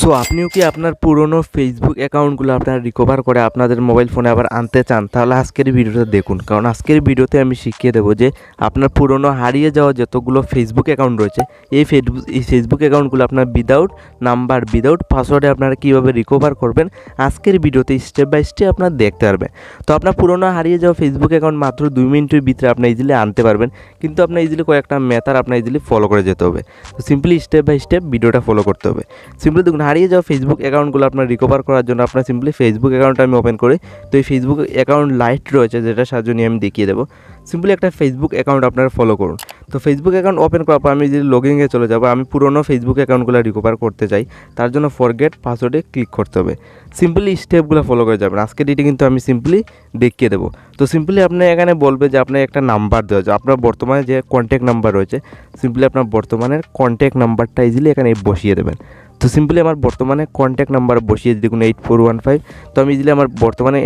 So আপনিও কি আপনার পুরনো ফেসবুক অ্যাকাউন্টগুলো আপনারা রিকভার করে আপনাদের মোবাইল ফোনে আবার আনতে চান? তাহলে আজকের ভিডিওটা দেখুন। কারণ আজকের ভিডিওতে আমি শিখিয়ে দেবো যে আপনার পুরনো হারিয়ে যাওয়া যতগুলো ফেসবুক অ্যাকাউন্ট রয়েছে, এই ফেসবুক এই ফেসবুক অ্যাকাউন্টগুলো আপনার উইদাউট নাম্বার উইদাউট পাসওয়ার্ডে আপনারা কীভাবে রিকভার করবেন, আজকের ভিডিওতে স্টেপ বাই স্টেপ আপনারা দেখতে পারবেন। তো আপনার পুরনো হারিয়ে যাওয়া ফেসবুক অ্যাকাউন্ট মাত্র দুই মিনিটের ভিতরে আপনি ইজিলি আনতে পারবেন, কিন্তু আপনার ইজিলি কয়েকটা মেথাড আপনার ইজিলি ফলো করে যেতে হবে। তো সিম্পলি স্টেপ বাই স্টেপ ভিডিওটা ফলো করতে হবে। সিম্পলি দেখুন হারিয়ে যাওয়া ফেসবুক অ্যাকাউন্টগুলো আপনার রিকভার করার জন্য আপনার সিম্পলি ফেসবুক অ্যাকাউন্ট আমি ওপেন করি। তো এই ফেসবুক অ্যাকাউন্ট লাইট রয়েছে যেটা সাহায্য নিয়ে আমি দেখিয়ে দেবো। সিম্পলি একটা ফেসবুক অ্যাকাউন্ট আপনারা ফলো করুন। তো ফেসবুক অ্যাকাউন্ট ওপেন করার পর আমি যদি লগিংয়ে চলে যাব, আমি পুরোনো ফেসবুক অ্যাকাউন্টগুলো রিকভার করতে চাই। তার জন্য ফরগেট পাসওয়ার্ডে ক্লিক করতে হবে। সিম্পলি স্টেপগুলো ফলো করে যাবেন। আজকে ডিটি কিন্তু আমি সিম্পলি দেখিয়ে দেবো। তো সিম্পলি আপনি এখানে বলবে যে আপনার একটা নাম্বার দেওয়া যায় আপনার বর্তমানে যে কন্ট্যাক্ট নাম্বার রয়েছে সিম্পলি আপনার বর্তমানের কন্ট্যাক্ট নাম্বারটা ইজিলি এখানে বসিয়ে দেবেন। তো সিম্পলি আমার বর্তমানে কন্ট্যাক্ট নাম্বার বসিয়ে দেখুন এইট ফোর ওয়ান ফাইভ তো আমি ইজিলি আমার বর্তমানে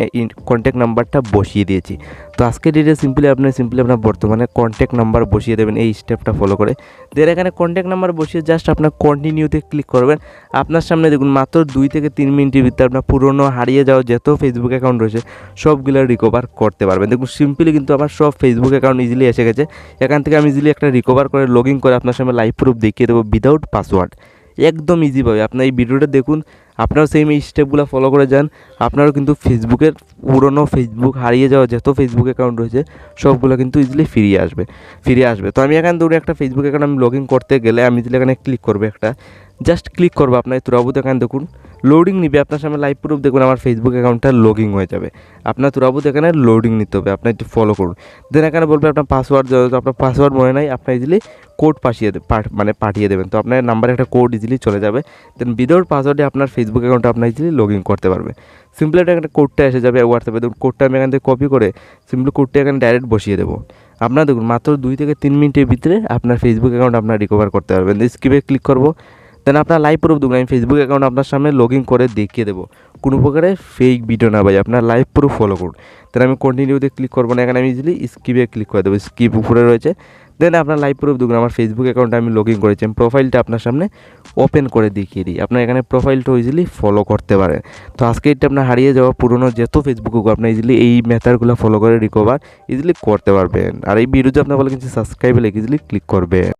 কন্ট্যাক্ট নাম্বারটা বসিয়ে দিয়েছি। তো আজকে ডেটে সিম্পলি আপনি সিম্পলি আপনার বর্তমানে কন্ট্যাক্ট নাম্বার বসিয়ে দেবেন এই স্টেপটা ফলো করে। দেন এখানে কন্ট্যাক্ট নাম্বার বসিয়ে জাস্ট আপনার কন্টিনিউতে ক্লিক করবেন। আপনার সামনে দেখুন মাত্র দুই থেকে তিন মিনিটের ভিতরে আপনার পুরনো, হারিয়ে যাওয়া যত ফেসবুক অ্যাকাউন্ট রয়েছে, সবগুলো রিকভার করতে পারবেন। দেখুন সিম্পলি কিন্তু আমার সব ফেসবুক অ্যাকাউন্ট ইজিলি এসে গেছে। এখান থেকে আমি ইজিলি একটা রিকভার করে লগ ইন করে আপনার সামনে লাইভ প্রুফ দেখিয়ে দেবো উইদাউট পাসওয়ার্ড একদম ইজিভাবে আপনার এই ভিডিওটা দেখুন আপনারাও সেম এই স্টেপগুলো ফলো করে যান। আপনারাও কিন্তু ফেসবুকের পুরনো ফেসবুক হারিয়ে যাওয়া যত ফেসবুক অ্যাকাউন্ট রয়েছে, সবগুলো কিন্তু ইজিলি ফিরিয়ে আসবে ফিরে আসবে। তো আমি এখানে ধরুন একটা ফেসবুক অ্যাকাউন্ট আমি লগ ইন করতে গেলে আমি ইজিলি এখানে ক্লিক করব একটা। জাস্ট ক্লিক করব আপনার তুরাবুত এখানে দেখুন। লোডিং নিবে, আপনার সামনে লাইভ প্রুফ দেখুন, আমার ফেসবুক অ্যাকাউন্টটা লগিং হয়ে যাবে। আপনার তুরাবুত এখানে লোডিং নিতে হবে আপনি একটু ফলো করুন। দেন এখানে বলবে আপনার পাসওয়ার্ড আপনার পাসওয়ার্ড মনে নাই, আপনার ইজিলি কোড পাঠিয়ে মানে পাঠিয়ে দেবেন। তো আপনার নাম্বারে একটা কোড ইজিলি চলে যাবে। দেন উইদাউট পাসওয়ার্ডে আপনার অ্যাকাউন্টটা আপনার ইজিলি লগ ইন করতে পারবে। সিম্পলি এটা একটা কোডটা এসে যাবে হোয়াটসঅ্যাপে দেখুন কোডটা আমি এখান থেকে কপি করে সিম্পলি কোডটা এখানে ডাইরেক্ট বসিয়ে দেবো। আপনার দেখুন মাত্র দুই থেকে তিন মিনিটের ভিতরে আপনার ফেসবুক অ্যাকাউন্ট আপনার রিকভার করতে পারবেন। স্কিপে ক্লিক করব। দেন আপনার লাইভ প্রুফ দেখুন আমি ফেসবুক অ্যাকাউন্ট আপনার সামনে লগ ইন করে দেখিয়ে দেবো। কোনো প্রকারে ফেক ভিডিও না ভাই, আপনার লাইভ প্রুফ ফলো করুন। দেন আমি কন্টিনিউতে ক্লিক করব না, এখানে আমি ইজিলি স্কিপে ক্লিক করে দেবো স্কিপ উপরে রয়েছে। দেন আপনার লাইভ প্রুফ দেখুন আমার ফেসবুক অ্যাকাউন্টে আমি লগ ইন করেছি, আমি প্রোফাইলটা আপনার সামনে ওপেন করে দেখিয়ে দিই। আপনার এখানে প্রোফাইলটা ইজিলি ফলো করতে পারেন। তো আজকে এটা আপনার হারিয়ে যাওয়া পুরনো যত ফেসবুক আপনি ইজিলি এই মেথডগুলো ফলো করে রিকভার ইজিলি করতে পারবেন। আর এই ভিডিও আপনার বলে কিন্তু সাবস্ক্রাইবে ইজিলি ক্লিক করবেন।